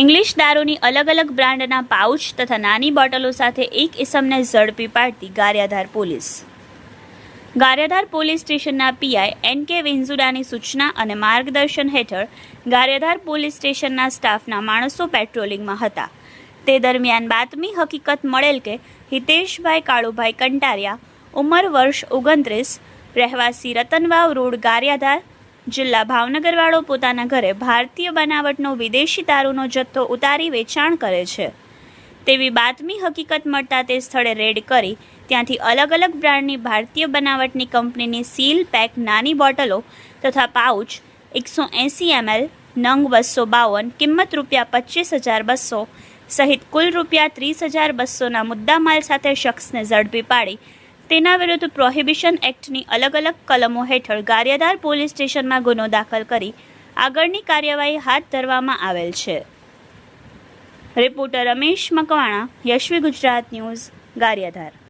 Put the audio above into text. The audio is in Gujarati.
ઇંગ્લિશ દારૂની અલગ અલગ બ્રાન્ડના પાઉચ તથા નાની બોટલો સાથે એક ઇસમને ઝડપી પાડતી ગારિયાધાર પોલીસ. ગારિયાધાર પોલીસ સ્ટેશનના પીઆઈ એન કે વિન્ઝુડાની સૂચના અને માર્ગદર્શન હેઠળ ગારિયાધાર પોલીસ સ્ટેશનના સ્ટાફના માણસો પેટ્રોલિંગમાં હતા. તે દરમિયાન બાતમી હકીકત મળેલ કે હિતેશભાઈ કાળુભાઈ કંટારિયા, ઉંમર વર્ષ ઓગણત્રીસ, રહેવાસી રતનવાવ રોડ ગારિયાધાર જિલ્લા ભાવનગરવાળો પોતાના ઘરે ભારતીય બનાવટનો વિદેશી દારૂનો જથ્થો ઉતારી વેચાણ કરે છે. તેવી બાતમી હકીકત મળતા તે સ્થળે રેડ કરી ત્યાંથી અલગ અલગ બ્રાન્ડની ભારતીય બનાવટની કંપનીની સીલ પેક નાની બોટલો તથા પાઉચ એકસો એંસી એમએલ, નંગ બસો બાવન, કિંમત રૂપિયા પચીસ હજાર બસો, સહિત કુલ રૂપિયા ત્રીસ હજાર બસોના મુદ્દામાલ સાથે શખ્સને ઝડપી પાડી તેના વિરુદ્ધ પ્રોહિબિશન એક્ટની અલગ અલગ કલમો હેઠળ ગારિયાદાર પોલીસ સ્ટેશનમાં ગુનો દાખલ કરી આગળની કાર્યવાહી હાથ ધરવામાં આવેલ છે. Reporter Ramesh Makwana, Yashvi Gujarat news, Gariyadhar.